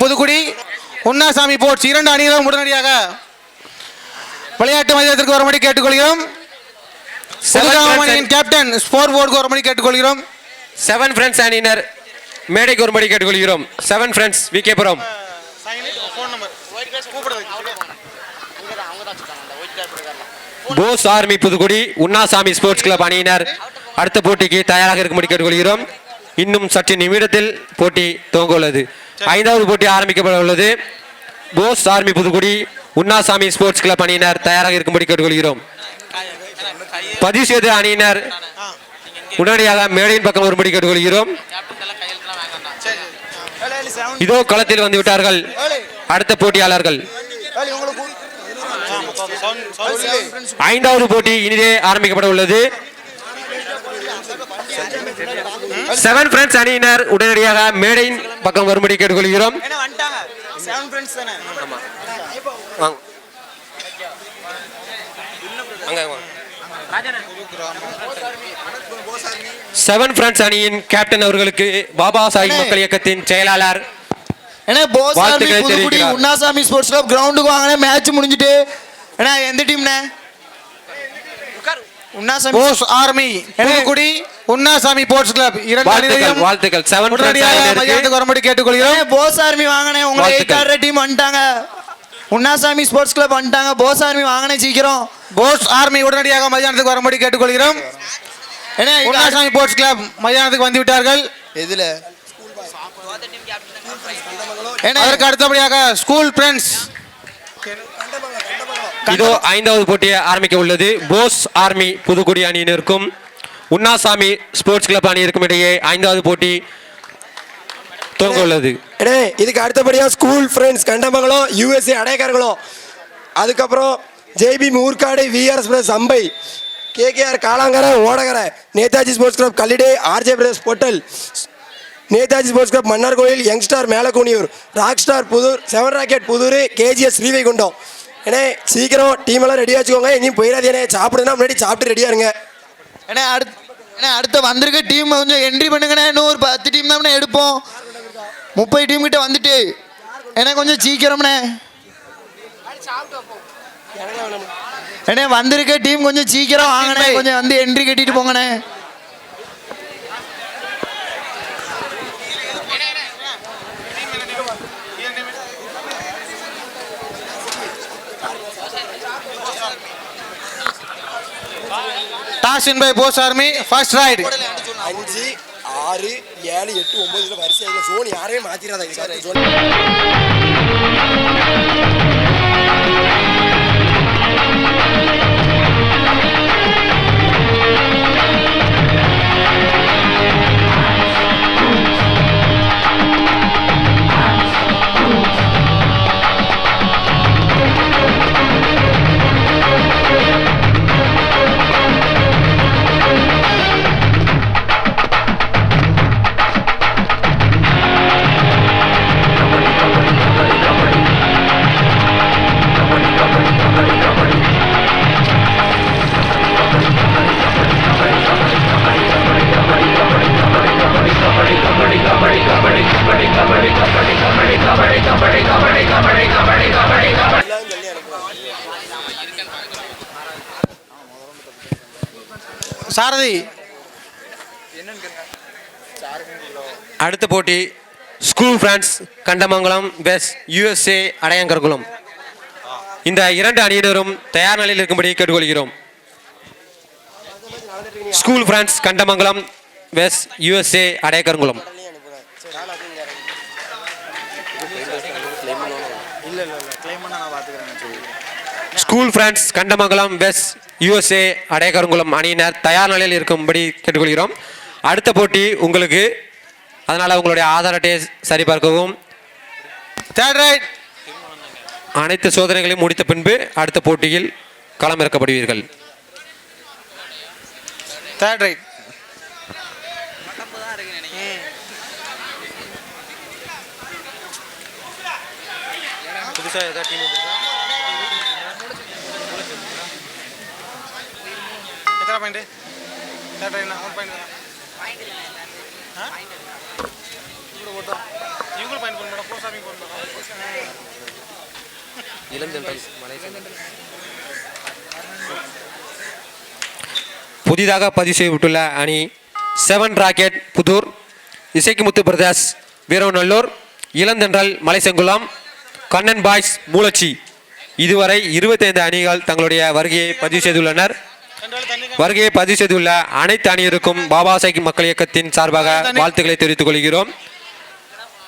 Puthukkudi Unnasamy ports இரண்டு அணிகளும் உடனடியாக விளையாட்டு மைதானத்திற்கு வரும்படி கேட்டுக்கொள்கிறோம். அணியின் கேப்டன் ஸ்போர்ட் போர்டுக்கு வரும்படி கேட்டுக்கொள்கிறோம். செவன் ஃப்ரெண்ட்ஸ் அணியினர் மேடைக்கு ஒருபடி கேட்டுக்கொள்கிறோம். Seven friends Vikepuram Bose army Pudukudi Unnasamy sports club அணியினர் அடுத்த போட்டிக்கு தயாராக இருக்கும்படி கேட்டுக்கொள்கிறோம். இன்னும் சற்று நிமிடத்தில் போட்டி துவங்க உள்ளது. ஐந்தாவது போட்டி ஆரம்பிக்கப்பட உள்ளது. Bose army Pudukudi Unnasamy sports club அணியினர் தயாராக இருக்கும்படி கேட்டுக்கொள்கிறோம். பதிவு செய்த அணியினர் உடனடியாக மேடையின் பக்கம் வரும்படி கேட்டுக்கொள்கிறோம். இதோ களத்தில் வந்து விட்டார்கள் அடுத்த போட்டியாளர்கள். ஐந்தாவது போட்டி இனிதே ஆரம்பிக்கப்பட உள்ளது. செவன் பிரெண்ட்ஸ் அணியினர் உடனடியாக மேடையின் பக்கம் வரும்படி கேட்டுக்கொள்கிறோம் வாங்க. அங்க வாங்க. செவன் ஃப்ரெண்ட்ஸ் அணியின் கேப்டன் அவர்களுக்கு பாபா சாஹிப் மக்கள் இயக்கத்தின் செயலாளர் ஏன்னா போஸ். உண்ணாசாமி ஸ்போர்ட்ஸ் கிளப் கிரவுண்டுக்கு வாங்கினே மேட்ச் முடிஞ்சிட்டு ஏன்னா எந்த டீம்ண்ணே Unnasamy boss army Pudukudi Unnasamy sports club இரண்டு வாழ்த்துக்கள் செவன் மைதானத்துக்கு வரும்படி கேட்டுக்கொள்கிறோம். போஸ் ஆர்மி வாங்கினே உங்களை எயிட். ஆடுற டீம் வந்துட்டாங்க. உண்ணாசாமி ஸ்போர்ட்ஸ் கிளப் வந்துட்டாங்க. போஸ் ஆர்மி வாங்கினே சீக்கிரம். போஸ் ஆர்மி உடனடியாக மைதானத்துக்கு வரும்படி கேட்டுக்கொள்கிறோம். ஏன்னா உண்ணாசாமி போர்ட்ஸ் கிளப் மைதானத்துக்கு வந்து விட்டார்கள் எதுல? ஏன்னா அதற்கு அடுத்தபடியாக ஸ்கூல் ஃப்ரெண்ட்ஸ் இதோ ஐந்தாவது போட்டியை ஆரம்பிக்க உள்ளது. போஸ் ஆர்மி புதுக்குடி அணியினருக்கும் உண்ணாசாமி ஸ்போர்ட்ஸ் கிளப் அணியினருக்கும் இடையே ஐந்தாவது போட்டி துவங்க உள்ளது. இதுக்கு அடுத்தபடியாக ஸ்கூல் ஃப்ரெண்ட்ஸ் கண்டமங்கலம் யூஎஸ்ஏ அடையக்காரங்களும் அதுக்கப்புறம் JP Moorkkadu VRS brothers Ambai KKR Kalangarai Odakarai Netaji sports club Kallidai RJ brothers Pottal Netaji sports club Mannarkoil young star Melakooniyur rock star Puthur seven rocket Puthur KGS Srivaikuntam. ஏண்ணே சீக்கிரம் team எல்லாம் ரெடியாக வச்சுக்கோங்க. இனியும் போயிடாதேனே சாப்பிடுனா முன்னாடி சாப்பிட்டு ரெடியாக இருங்க. ஏன்னா அடுத்து ஏன்னா அடுத்த வந்திருக்க டீம் கொஞ்சம் என்ட்ரி பண்ணுங்கண்ணே இன்னும் ஒரு பத்து டீம் தான் எடுப்போம். முப்பது டீம் கிட்ட வந்துட்டு. ஏன்னா கொஞ்சம் சீக்கிரம்ண்ணே ஏண்ணே வந்திருக்க டீம் கொஞ்சம் சீக்கிரம் வாங்கண்ணே கொஞ்சம் வந்து என்ட்ரி கட்டிட்டு போங்கண்ணே toss in by boss army first raid அஞ்சு ஆறு ஏழு எட்டு ஒன்பதுல வரிசையில் ஜோன் யாரையும் மாற்றிடாத சாரதி. அடுத்த போட்டி school friends Kandamangalam west USA Adaiyakarunkulam இந்த இரண்டு அணியினரும் தயார் நிலையில் இருக்கும்படி கேட்டுக்கொள்கிறோம். School friends Kandamangalam west USA Adaiyakarungulam school friends Kandamangalam west USA Adaiyakarungulam அணியினர் தயார் நிலையில் இருக்கும்படி கேட்டுக்கொள்கிறோம். அடுத்த போட்டி உங்களுக்கு அதனால் உங்களுடைய ஆதார் அட்டையை சரிபார்க்கவும். தேர்ட் ரைட் அனைத்து சோதனைகளையும் முடித்த பின்பு அடுத்த போட்டியில் களமிறக்கப்படுவீர்கள். தேர்ட் ரைட் புதுசாக ஏதாவது டீம் எத்தனை பாயிண்ட் தேர்ட் ரைட் ஒரு பாயிண்ட் இவங்களும் பாயிண்ட் பண்ண மாட்டோம் போஸ்ட் ஆஃபீஸ் பண்ண இளஞ்சென்றல் புதிதாக பதிவு செய்யப்பட்டுள்ள அணி seven rocket Puthur Isaikkumuthu brothers Veeravanallur Ilanthendral Malaisengulam Kannan boys Moolachi. இதுவரை 25 அணிகள் தங்களுடைய வருகையை பதிவு செய்துள்ளனர். வருகையை பதிவு செய்துள்ள அனைத்து அணியருக்கும் பாபா சாஹிப் மக்கள் இயக்கத்தின் சார்பாக வாழ்த்துக்களை தெரிவித்துக் கொள்கிறோம்.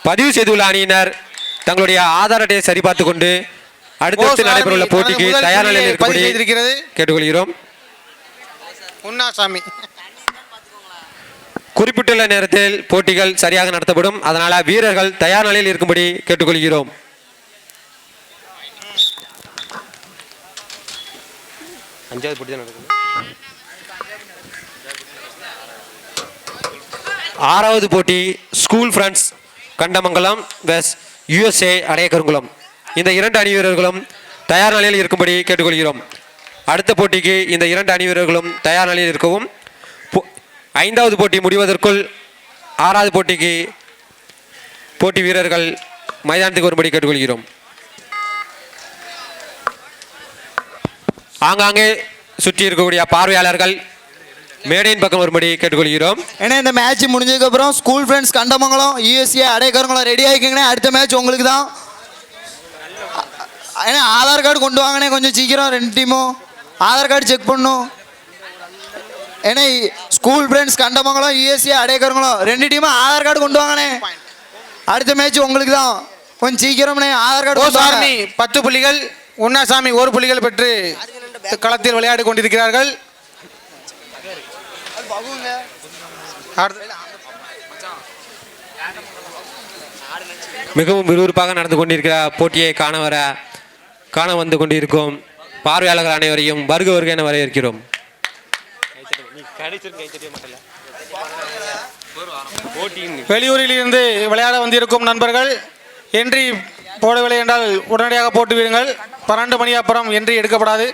பதிவு செய்துள்ள அணியினர் தங்களுடைய ஆதார் அட்டையை சரிபார்த்து கொண்டு அடுத்தடுத்து நடைபெறவுள்ள போட்டிக்கு தயார் நிலையில் இருக்கும்படி கேட்டுக்கொள்கிறோம். குறிப்பிட்டுள்ள நேரத்தில் போட்டிகள் சரியாக நடத்தப்படும். அதனால வீரர்கள் தயார் நிலையில் இருக்கும்படி கேட்டுக்கொள்கிறோம். அஞ்சாவது போட்டி தான் நடக்குது. ஆறாவது போட்டி school friends Kandamangalam west USA Adaiyakarunkulam இந்த இரண்டு அணி வீரர்களும் தயார் நிலையில் இருக்கும்படி கேட்டுக்கொள்கிறோம். அடுத்த போட்டிக்கு இந்த இரண்டு அணி வீரர்களும் தயார் நிலையில் இருக்கவும் போ- ஐந்தாவது போட்டி முடிவதற்குள் ஆறாவது போட்டிக்கு போட்டி வீரர்கள் மைதானத்துக்கு வரும்படி கேட்டுக்கொள்கிறோம். ஆங்காங்கே சுற்றி இருக்கக்கூடிய பார்வையாளர்கள் மேடையின் பக்கம் வரும்படி கேட்டுக்கொள்கிறோம். ஏன்னா இந்த மேட்ச் முடிஞ்சதுக்கப்புறம் ஸ்கூல் ஃப்ரெண்ட்ஸ் கண்டமங்கலம் யூஎஸ்ஏ அடையக்காரங்களும் ரெடி ஆகிக்கங்கண்ணே. அடுத்த மேட்ச் உங்களுக்கு தான். ஏன்னா ஆதார் கார்டு கொண்டு வாங்கண்ணே கொஞ்சம் சீக்கிரம் ரெண்டு டீமும் ஆதார் கார்டு செக் பண்ணும். ஏன்னா ஸ்கூல் ஃப்ரெண்ட்ஸ் கண்டமங்கலம் யூஎஸ்ஏ அடையக்காரங்களும் ரெண்டு டீமும் ஆதார் கார்டு கொண்டு வாங்கண்ணே. அடுத்த மேட்ச் உங்களுக்கு தான். கொஞ்சம் சீக்கிரம்ண்ணே ஆதார் கார்டு. கோசார்மி பத்து புள்ளிகள் உன்னாசாமி ஒரு புள்ளிகள் பெற்று களத்தில் விளையாடி கொண்டிருக்கிறார்கள். மிகவும் விறுவிறுப்பாக நடந்து கொண்டிருக்கிற போட்டியை காண வர காண வந்து கொண்டிருக்கும் பார்வையாளர்கள் அனைவரையும் வருக வருக என வரவேற்கிறோம். வெளியூரில் இருந்து விளையாட வந்திருக்கும் நண்பர்கள் என்ட்ரி போடவில்லை என்றால் உடனடியாக போட்டு வீருங்கள் பன்னெண்டு மணி அப்புறம் என்ட்ரி எடுக்கப்படாது.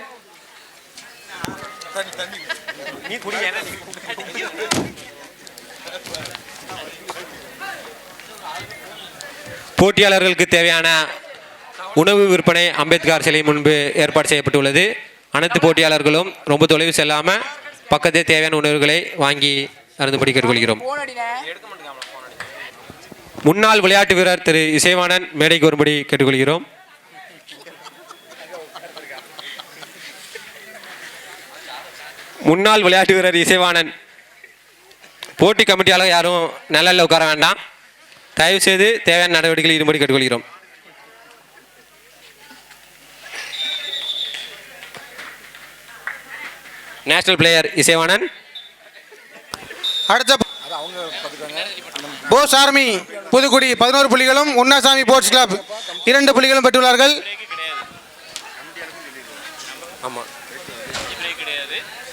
போட்டியாளர்களுக்கு தேவையான உணவு விற்பனை அம்பேத்கர் சிலை முன்பு ஏற்பாடு செய்யப்பட்டுள்ளது. அனைத்து போட்டியாளர்களும் ரொம்ப தொலைவு செல்லாமல் பக்கத்தே தேவையான உணவுகளை வாங்கி அருந்துபடி கேட்டுக்கொள்கிறோம் முன்னாள் விளையாட்டு வீரர் திரு இசைவாணன் மேடைக்கு வரும்படி கேட்டுக்கொள்கிறோம். முன்னாள் விளையாட்டு வீரர் இசைவாணன். போட்டி கமிட்டியாளர் யாரும் நிழல்ல உட்கார வேண்டாம். தயவு செய்து தேவையான நடவடிக்கைகள் ஈடுபடி கேட்டுக்கொள்கிறோம். National player Isaivanan. அடுத்த போஸ் ஆர்மி புதுக்குடி பதினோரு புள்ளிகளும் உன்னாசாமி ஸ்போர்ட்ஸ் கிளப். இரண்டு புள்ளிகளும் பெற்றுள்ளார்கள். ஆமாம்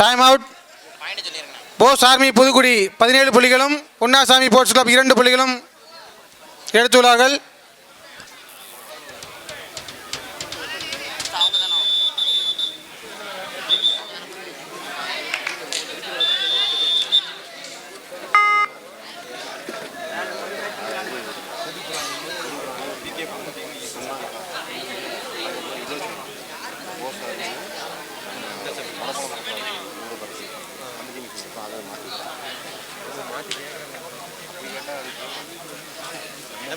time out boss army Pudukudi பதினேழு புள்ளிகளும் உன்னாசாமி போர்ட்ஸ் கிளப் இரண்டு புள்ளிகளும் எடுத்துள்ளார்கள்.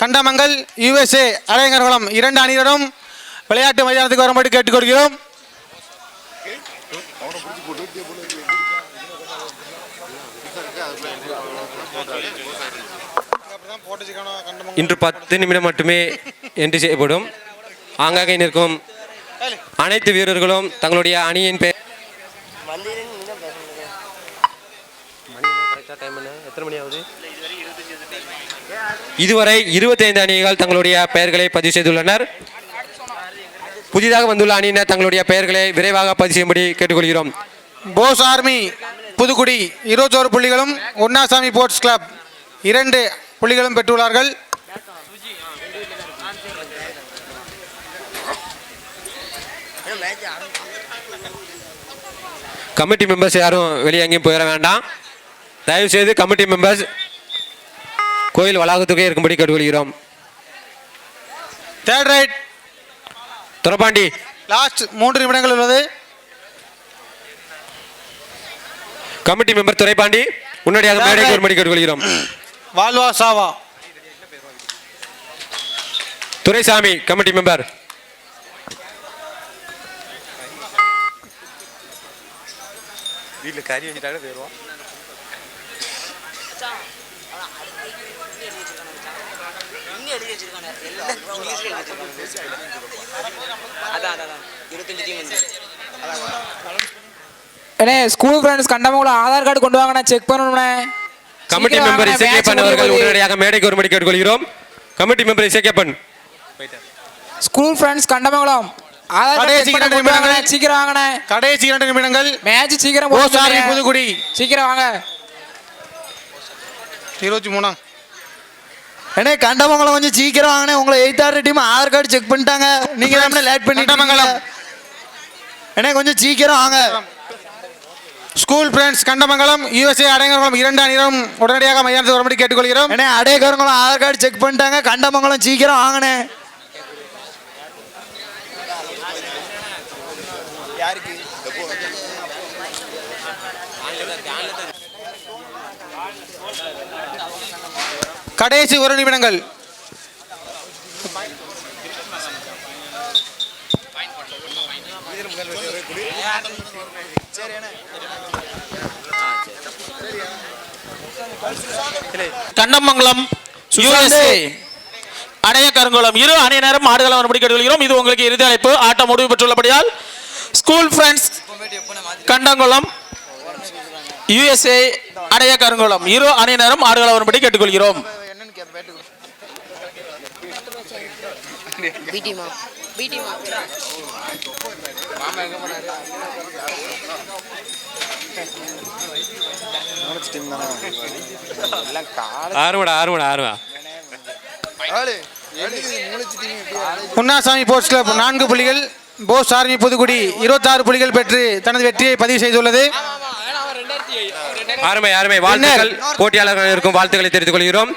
கண்டமங்கல் யுஎஸ்ஏ அலைஞர்களும் இரண்டு அணியினரும் விளையாட்டு மைதானத்துக்கு வரும்படி கேட்டுக்கொள்கிறோம். இன்று பத்து நிமிடம் மட்டுமே என்று செய்யப்படும். ஆங்காக நிற்கும் அனைத்து வீரர்களும் தங்களுடைய அணியின் பெயர் இதுவரை 25 அணிகள் தங்களுடைய பெயர்களை பதிவு செய்துள்ளனர். புதிதாக வந்துள்ள அணியினர் தங்களுடைய பெயர்களை விரைவாக பதிவு செய்யும்படி கேட்டுக்கொள்கிறோம். போஸ் ஆர்மி புதுக்குடி இருபத்தோரு புள்ளிகளும் ஒன்னாசாமி போர்ட்ஸ் கிளப் இரண்டு புள்ளிகளும் பெற்றுள்ளார்கள். கமிட்டி மெம்பர்ஸ் யாரும் வெளியே எங்கேயும் போயிட வேண்டாம். தயவு செய்து கமிட்டி மெம்பர்ஸ் கோயில் வளாகத்துக்கே இருக்கும்படி கேட்டுக்கொள்கிறோம். Third right Durapandi. லாஸ்ட் மூன்று நிமிடங்கள் உள்ளது. கமிட்டி மெம்பர் துரைப்பாண்டி உடனடியாக மேடைக்கு வரும்படி கேட்டுக்கொள்கிறோம். வால்வா சாவா. துரைசாமி கமிட்டி மெம்பர் அண்ணே school friends Kandamangalam Aadhaar card கொண்டு வாங்கண்ணே செக் பண்ணணும்ண்ணே. கமிட்டி மெம்பர் இசைக்கேப்பன் அவர்கள். உடனடியாக மேடைக்கு வரும்படி கேட்டுக்கொள்கிறோம் committee member Isakkiappan school friends Kandamangalam. சீக்கிரம் வாங்கண்ணே. கடைசி இரண்டு நிமிடங்கள். மேட்ச் சீக்கிரம். புதுக்குடி. சீக்கிரம் வாங்க. இருபத்தி மூணா அண்ணே கண்டமங்கலம் கொஞ்சம் சீக்கிரம் வாங்கண்ணே உங்களை எயித் ஆறு டீம் ஆதார் கார்டு செக் பண்ணிட்டாங்க. நீங்க தான் லேட் பண்ணிட்டு கண்டமங்கலம். இருக்கீங்க. அண்ணே கொஞ்சம் சீக்கிரம் வாங்க. ஸ்கூல் ஃப்ரெண்ட்ஸ் கண்டமங்கலம் யுஎஸ்ஏ அடையங்களும் இரண்டு அணியினரும் உடனடியாக மைதானத்துக்கு வரும்படி கேட்டுக்கொள்கிறோம். அண்ணே அடையக்காரங்களும் ஆதார் கார்டு செக் பண்ணிட்டாங்க. கண்டமங்கலம் சீக்கிரம் வாங்கண்ணே கடைசி ஒரு நிமிடங்கள். Kannamangalam USA Adaiyakarungulam. இரு அணியினரும் ஆடுகளம் வரும்படி கேட்டுக்கொள்கிறோம் இது உங்களுக்கு இறுதி அழைப்பு. ஆட்டம் முடிவு பெற்றுள்ளபடியால் school friends Kandangulam USA Adaiyakarungulam. இரு அணியினரும் ஆடுகளம் வரும்படி கேட்டுக்கொள்கிறோம் பிடிமா பிடிமா ஆறுவா போர்ட்ஸ் கிளப் நான்கு புள்ளிகள் போஸ் ஆர்மி புதுக்குடி இருபத்தாறு புள்ளிகள் பெற்று தனது வெற்றியை பதிவு செய்துள்ளது. அருமை அருமை வாழ்த்துக்கள். போட்டியாளர்கள் இருக்கும் வாழ்த்துக்களை தெரிவித்துக் கொள்கிறோம்.